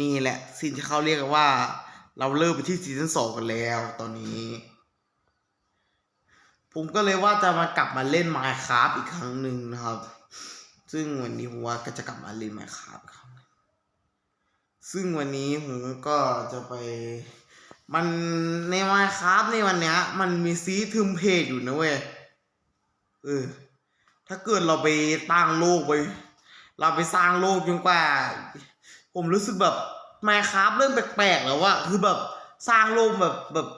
นี่แหละสิ่งที่เขาเรียกกันว่า เราเริ่มไปที่ซีซั่นสองกันแล้วตอนนี้ ผมก็เลยว่าจะมากลับมาเล่น Minecraft อีกครั้งหนึ่งนะครับ ซึ่งวันนี้ผมว่าก็จะกลับมาเล่น Minecraft อีกครั้งซึ่งวันนี้ผมก็จะไป มันใน Minecraft ในวันเนี้ย มันมีซีทึมเพจอยู่นะเว้ยเออถ้าเกิดเราไปตั้งโลกไป เราไปสร้างโลกจนกว่า ผมรู้สึกแบบ Minecraft เริ่มแปลกๆแล้วอะคือแบบสร้างโลกแบบแบบ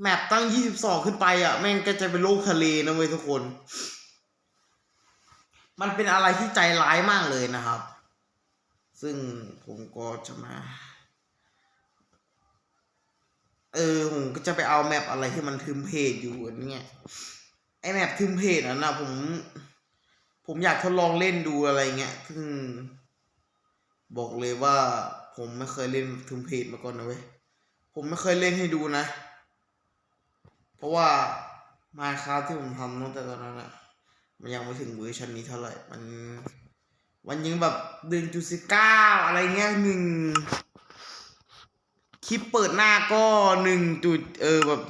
แมปตั้งยี่สิบสองขึ้นไปอะแม่งก็จะเป็นโลกทะเลนะเว้ยทุกคน มันเป็นอะไรที่ใจร้ายมากเลยนะครับ ซึ่งผมก็จะมา เออผมก็จะไปเอาแมปอะไรที่มันทึมเพจอยู่อันเนี้ยไอแมปทึมเพจนั้นนะผม ผมอยากทดลองเล่นดูอะไรเงี้ยซึ่ง บอกเลยว่าผมไม่เคยเล่นทึมเพจมาก่อนนะเว้ย ผมไม่เคยเล่นให้ดูนะ เพราะว่ามาคาที่ผมทำตั้งแต่ตอนนั้นอะมันยังไม่ถึงเวอร์ชันนี้เท่าไหร่ มันมันยังแบบหนึ่งจุดสิบเก้าอะไรเงี้ยหนึ่งคลิปเปิดหน้าก็หนึ่งจุดเออแบบ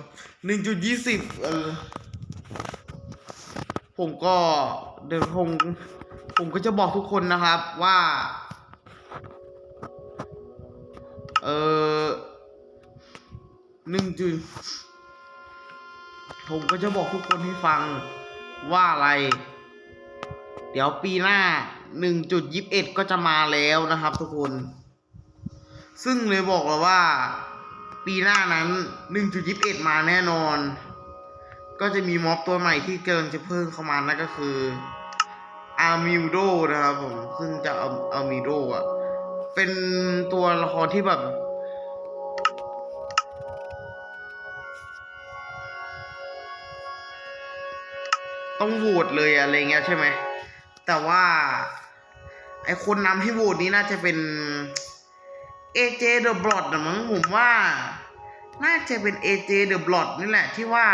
หนึ่งจุดยี่สิบเออผมก็เดี๋ยวผมผมก็จะบอกทุกคนนะครับว่า เออหนึ่งจุดผมก็จะบอกทุกคนให้ฟังว่าอะไร เดี๋ยวปีหน้าหนึ่งจุดยิบเอ็ดก็จะมาแล้วนะครับทุกคน ซึ่งเลยบอกเลยว่า ปีหน้านั้นหนึ่งจุดยิบเอ็ดมาแน่นอน ก็จะมีม็อบตัวใหม่ที่กำลังจะเพิ่มเข้ามานั่นก็คืออาร์มิวโดนะครับผม ซึ่งจะเอาอาร์มิโดอะ เป็นตัวละครที่แบบ ต้องโหวตเลยอะไรเงี้ยใช่ไหม แต่ว่า ไอคนนำให้โหวตนี้น่าจะเป็น AJ The Blood นะมั้งผมว่า น่าจะเป็น AJ The Blood นี่แหละที่ว่า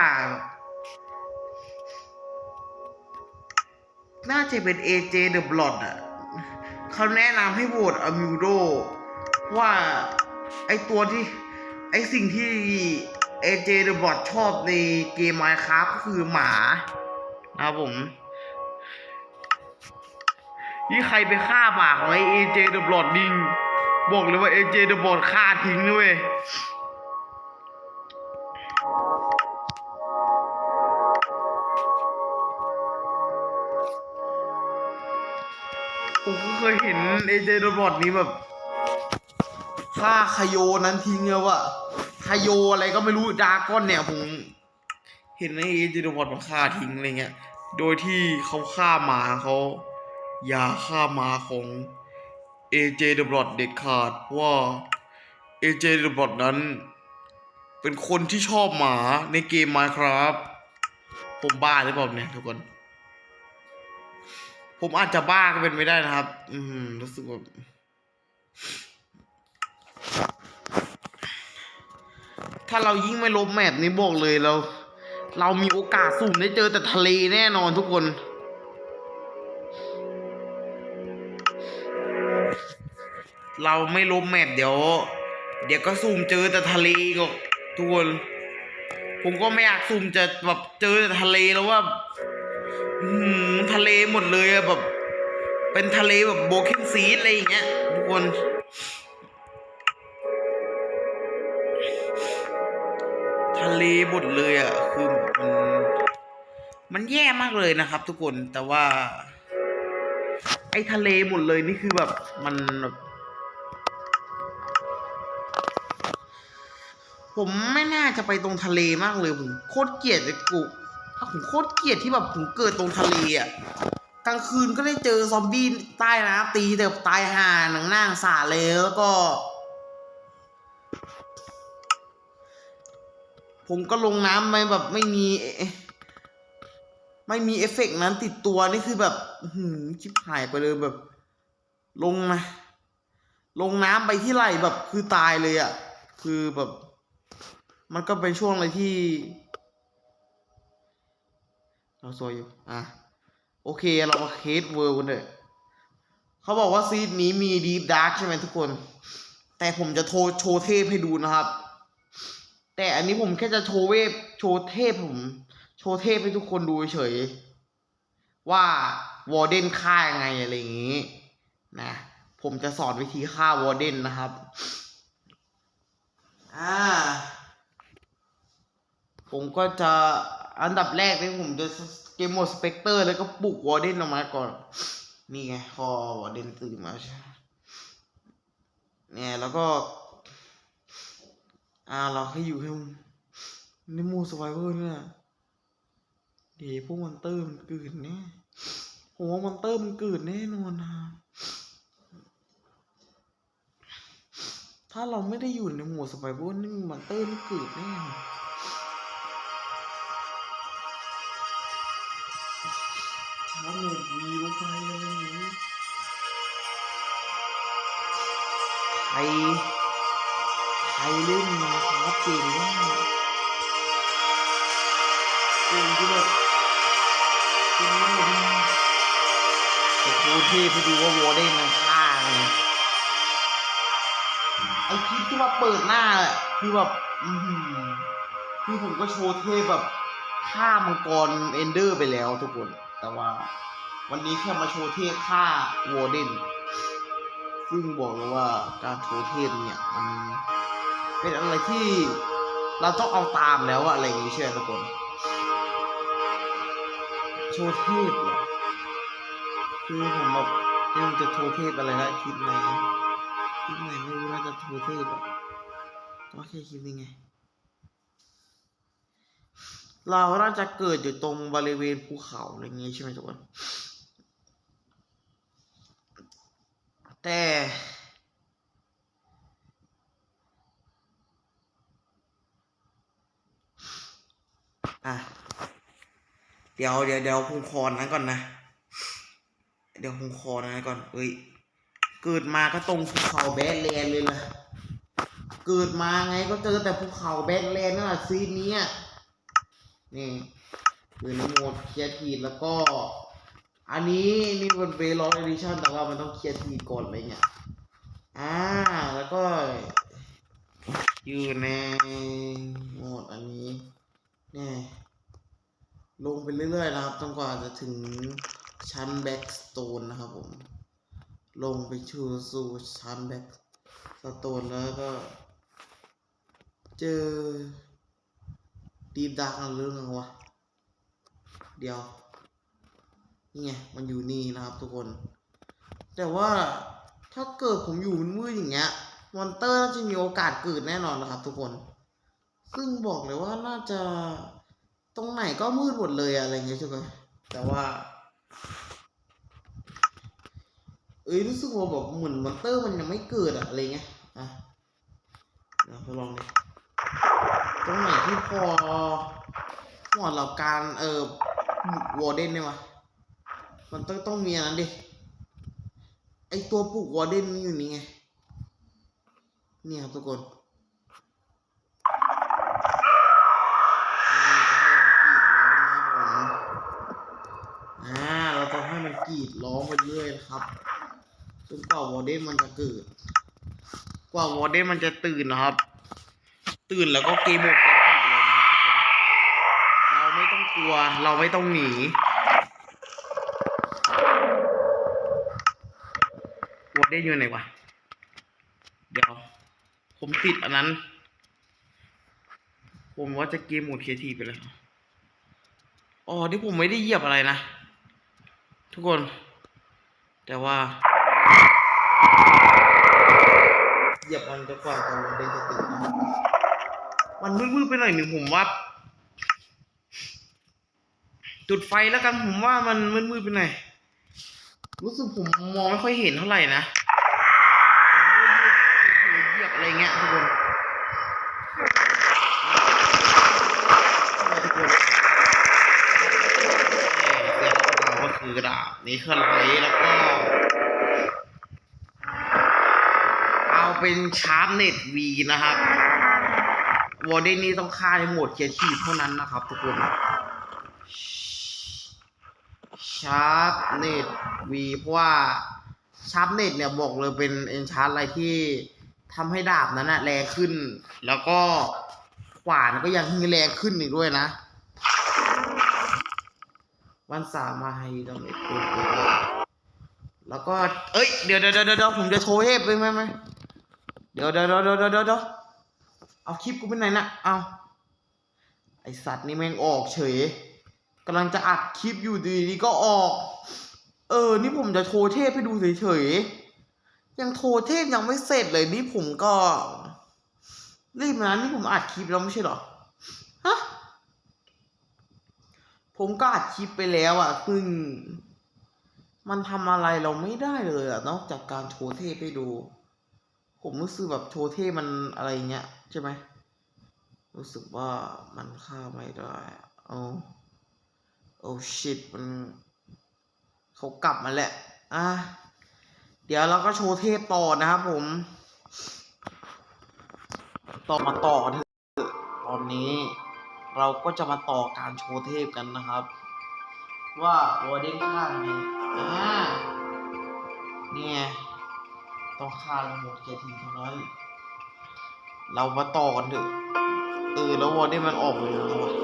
น่าจะเป็น AJ The Blood อะ เขาแนะนำให้โหวตอมิวโดว่าไอตัวที่ ไอสิ่งที่เอเจเดบอทชอบในเกม Minecraft ก็คือหมานะครับผมนี่ใครไปฆ่าหมาของไอ AJ The Blood ดิงบอกเลยว่าเอเจเดบอทฆ่าทิ้งด้วย ผมก็เคยเห็นเอเจโดบอทนี้แบบฆ่าคาโยนั้นทิ้งแล้วอะคาโยอะไรก็ไม่รู้ดาก้อนเนี่ยผมเห็นในเอเจโดบอทมันฆ่าทิ้งอะไรเงี้ย โดยที่เขาฆ่าหมาเขาอย่าฆ่าหมาของเอเจเดบอทเด็ดขาดเพราะว่าเอเจเดบอทนั้น เป็นคนที่ชอบหมาในเกม Minecraft ผมบ้าหรือเปล่าเนี่ยทุกคน ผมอาจจะบ้าก็เป็นไม่ได้นะครับ อืมรู้สึกแบบถ้าเรายิ่งไม่ลบแมปนี้บอกเลยเรา เรามีโอกาสสูงได้เจอแต่ทะเลแน่นอนทุกคนเราไม่ลบแมปเดี๋ยว เดี๋ยวก็ซูมเจอแต่ทะเลก็ทุกคน ผมก็ไม่อยากซูมจะแบบเจอแต่ทะเลแล้วว่า ทะเลหมดเลยอะแบบ เป็นทะเลแบบโบเคนซีอะไรอย่างเงี้ยทุกคนทะเลหมดเลยอะคือมันมันแย่มากเลยนะครับ ทุกคนแต่ว่า ไอ้ทะเลหมดเลยนี่คือแบบมันแบบผมไม่น่าจะไปตรงทะเลมากเลยผมโคตรเกลียดเลยกู ผมโคตรเกลียดที่แบบผมเกิดตรงทะเลอะกลางคืนก็ได้เจอซอมบี้ใต้น้ำตีแต่ตายห่าหนังหน้างสาเลยแล้วก็ ผมก็ลงน้ำไปแบบไม่มี ไม่มีเอฟเฟกต์นั้นติดตัวนี่คือแบบอื้อหือชิบหายไปเลยแบบ ลงนะลงน้ำไปที่ไหลแบบคือตายเลยอะ่ะ คือแบบ มันก็เป็นช่วงอะไรที่ เราซวยอยู่ อะ โอเค เรามาเคสเวิร์กันเลยเขาบอกว่าซีดนี้มีดีฟดาร์กใช่ไหมทุกคน แต่ผมจะโทโชว์เทพให้ดูนะครับ แต่อันนี้ผมแค่จะโชว์เวฟโชว์เทพผม โชว์เทพให้ทุกคนดูเฉย ว่าวอร์เดนฆ่ายังไงอะไรอย่างนี้ นะ ผมจะสอนวิธีฆ่าวอร์เดนนะครับ อ่า ผมก็จะ อันดับแรกเลยผมจะเกมโหมดสเปกเตอร์แล้วก็ปลุกวอร์เดนออกมาก่อน นี่ไงพอวอร์เดนตื่นมาใช่เนี่ยแล้วก็ อ่าเราให้อยู่ในหมู่สไวเวอร์เนี่ยเดี๋ยวพวกมอนเตอร์มันเกิดแน่ผมว่ามอนเตอร์มันเกิดแน่นอนนะถ้าเราไม่ได้อยู่ในหมู่สไวเวอร์นี่มอนเตอร์ไม่เกิดแน่ รใครเล่นมาครับเก่งมากเก่งที่แบบเก่งมากจะโชว์เทพให้ดูว่าวอร์เดนมันฆ่าไงไอคลิปที่ว่าเปิดหน้าคือแบบอือหือคือผมก็โชว์เทพแบบฆ่ามังกรเอนเดอร์ไปแล้วทุกคน แต่ว่า วันนี้แค่มาโชว์เทพฆ่าวอร์เดน ซึ่งบอกเลยว่าการโชว์เทพเนี่ยมันเป็นอะไรที่เราต้องเอาตามแล้วอะอะไรอย่างงี้เชื่อทุกคนโชว์เทพเหรอคือผมแบบยังจะโชว์เทพอะไรนะคลิปไหนคลิปไหนไม่รู้น่าจะโชว์เทพอะก็แค่คลิปนี้ไง เราน่าจะเกิดอยู่ตรงบริเวณภูเขาอะไรอย่างงี้ใช่ไหมทุกคน แต่ อะ เดี๋ยวเดี๋ยวเดี๋ยวผมคอนนั้นก่อนนะ เดี๋ยวผมคอนนั้นก่อนเอ้ย เกิดมาก็ตรงภูเขาแบดแลนเลยล่ะเกิดมาไงก็เจอแต่ภูเขาแบดแลนนั่นแหละซีนนี้นี่คือนโหมดเคลียร์ทีดแล้วก็ อันนี้นี่เป็นเบลล์เอดิชั่นแต่ว่ามันต้องเคลียร์ทีก่อนอะไรเงี้ยอ่าแล้วก็ อยู่ในโหมดอันนี้เนี่ยลงไปเรื่อยๆนะครับจนกว่าจะถึงชั้นแบ็กสโตนนะครับผม ลงไปชูสู่ชั้นแบ็กสโตนแล้วก็ เจอดีดดักเรื่องอะไรวะ เดี๋ยว นี่ไงมันอยู่นี่นะครับทุกคน แต่ว่าถ้าเกิดผมอยู่มืดๆอย่างเงี้ยมอนเตอร์น่าจะมีโอกาสเกิดแน่นอนนะครับ ทุกคน ซึ่งบอกเลยว่าน่าจะตรงไหนก็มืดหมดเลยอะอะไรเงี้ยใช่ไหมแต่ว่า เอ้ยรู้สึกว่าแบบเหมือนมอนเตอร์มันยังไม่เกิดอะอะไรเงี้ยอะเดี๋ยวทดลองดิตรงไหนที่พอหมาะกับการเออวอร์เดนเนี่ยวะ มันต้องต้องมีอันนั้นดิไอตัวปลูกวอร์เดนมันอยู่นี่ไงเนี่ยครับทุกคนอ่าเราจะให้มันกรีดร้องไปเรื่อยนะครับจนกว่าวอร์เดนมันจะเกิด กว่าวอร์เดนมันจะตื่นนะครับ ตื่นแล้วก็เกมหมดไปเลยนะครับเราไม่ต้องกลัว เราไม่ต้องหนี วอร์เดนอยู่ไหนวะ เดี๋ยว ผมติดอันนั้น ผมว่าจะเกมหมดเคทีไปแล้วอ๋อที่ผมไม่ได้เหยียบอะไรนะ ทุกคน แต่ว่า เหยียบมันจะกว่าจะเดนจะตื่นมันมืดๆไปหน่อยหนึ่งผมว่า จุดไฟแล้วกันผมว่ามันมืดๆไปหน่อยรู้สึกผมมองไม่ค่อยเห็นเท่าไหร่นะ อะไรเงี้ยทุกคนทุกคนเสื้อของเราก็คือกระดาษนี้คืออะไรแล้วก็ เอาเป็นชาร์ปเน็ตวีนะครับวอร์เดนนี่ต้องฆ่าในโหมดเคียร์ทีเท่านั้นนะครับ ทุกคนชาร์ปเน็ตวีเพราะว่าชาร์ปเน็ตเนี่ยบอกเลยเป็นเอนชาร์ปอะไรที่ ทำให้ดาบนั้นนะแรงขึ้น แล้วก็ขวานก็ยังแรงขึ้นอีกด้วยนะ วันสามมาให้ดาเมจเพิ่มแล้วก็ เอ้ย เดี๋ยวเดี๋ยวเดี๋ยวเดี๋ยวผมจะโชว์เทพเลยไหมไหมเดี๋ยวเดี๋ยวเดี๋ยวเดี๋ยวเดี๋ยวเอาคลิปกูไปไหนนะเอาไอสัตว์นี่แม่งออกเฉยกำลังจะอัดคลิปอยู่ดีดีก็ออก เออ นี่ผมจะโชว์เทพให้ดูเฉยๆ ยังโชว์เทพยังไม่เสร็จเลยนี่ผมก็ รีบนะนี่ผมอัดคลิปแล้วไม่ใช่หรอฮะผมก็อัดคลิปไปแล้วอะซึ่งมันทำอะไรเราไม่ได้เลยอะนอกจากการโชว์เทพให้ดู ผมรู้สึกแบบโชว์เทพมันอะไรเงี้ยใช่ไหมรู้สึกว่ามันฆ่าไม่ได้โอ้โอ้ชิตมันเขากลับมาแหละอะ เดี๋ยวเราก็โชว์เทพต่อนะครับผม ต่อมาต่อกันเถอะตอนนี้เราก็จะมาต่อการโชว์เทพกันนะครับ ว่าวอร์เด้งฆ่าไงอ่าเนี่ยต้องฆ่างหมดแค่ทีเท่านั้นเรามาต่อกันเถอะเออแล้ววอร์เด้งมันออกเลยแล้ววะบู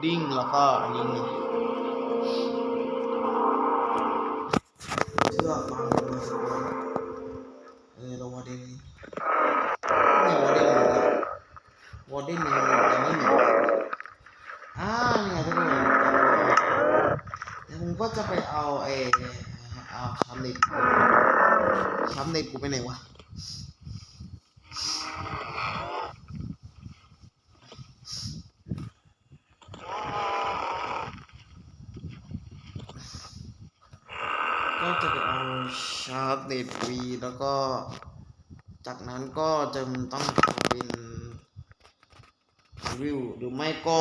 ดดิ้งแล้วก็อันนี้เชือกฟังเลยสิว่าเออเราวอร์เดนเนี่ยวอร์เดนอยู่เนี่ยวอร์เดนยังยังไม่หนีอ่าเนี่ยทุกคนเดี๋ยวผมก็จะไปเอาไอ้เอาชามเน็ตชามเน็ตกูไปไหนวะ ก็จะไปเอา ชาร์ปเน็ตวีแล้วก็ จากนั้นก็จะต้องทำเป็นวิวหรือไม่ก็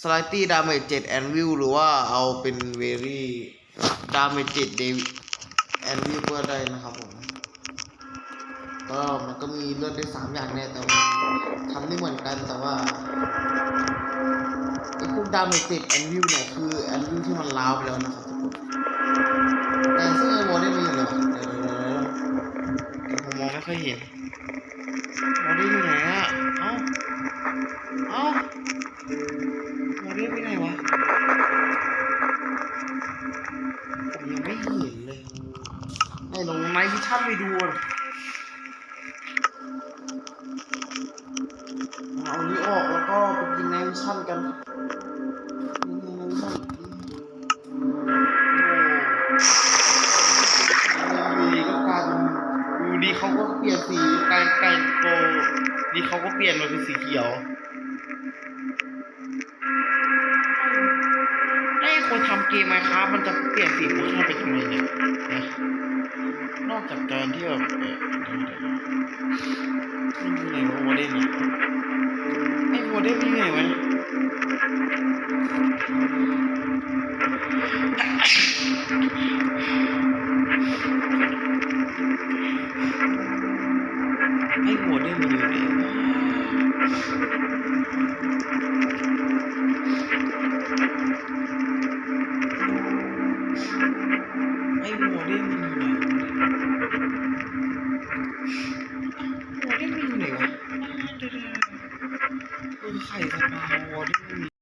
สไลตี้ดาเมจเจ็ดแอนวิวหรือว่าเอาเป็นเวรี่ดาเมจเจ็ดเดแอนวิวก็ได้นะครับผมก็มันก็มีเลือดได้สามอย่างแน่แต่ว่าทำได้เหมือนกันแต่ว่าไอ้พวกดาเมจเจ็ดแอนวิวเนี่ยคือแอนวิวที่มันลาวไปแล้วนะครับ ดี๋ เขาก็เปลี่ยนมาเป็นสีเขียวไอ้คนทำเกมไมค้ามันจะเปลี่ยนสีโพชั่นไปทำไมเนี่ยนะนอกจากการที่แบบเออมันอยู่ไหนวะโมเดลเนี่ยไอ้โมเดลมันอยู่ไหนวะ ไอ้โมเดลมันอยู่ไหนวะไอ้โมเดลมันอยู่ไหนวะโมเดลมันอยู่ไหนวะเดี๋ยวๆเออไข่สปาโมเดลมัน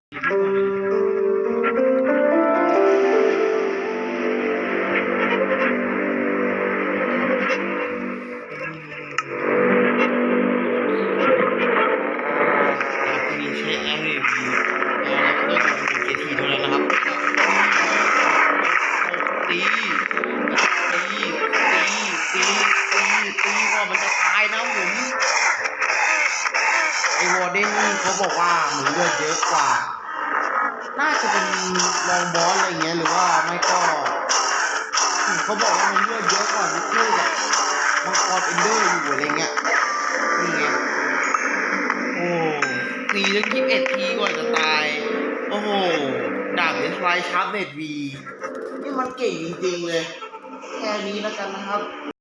เดนนี่เขาบอกว่าเหมือนเลือดเยอะกว่า น่าจะเป็นลองบอสอะไรเงี้ยหรือว่าไม่ก็เขาบอกว่ามันเลือดเยอะกว่าที่คู่แบบมังกรเอนเดอร์อยู่อะไรเงี้ยนี่ไงโอ้ตีตั้งยี่สิบเอ็ดทีกว่าจะตาย โอ้โหดาบเอสไลชาร์ปเน็ตวีนี่มันเก่งจริงๆเลย แค่นี้แล้วกันนะครับ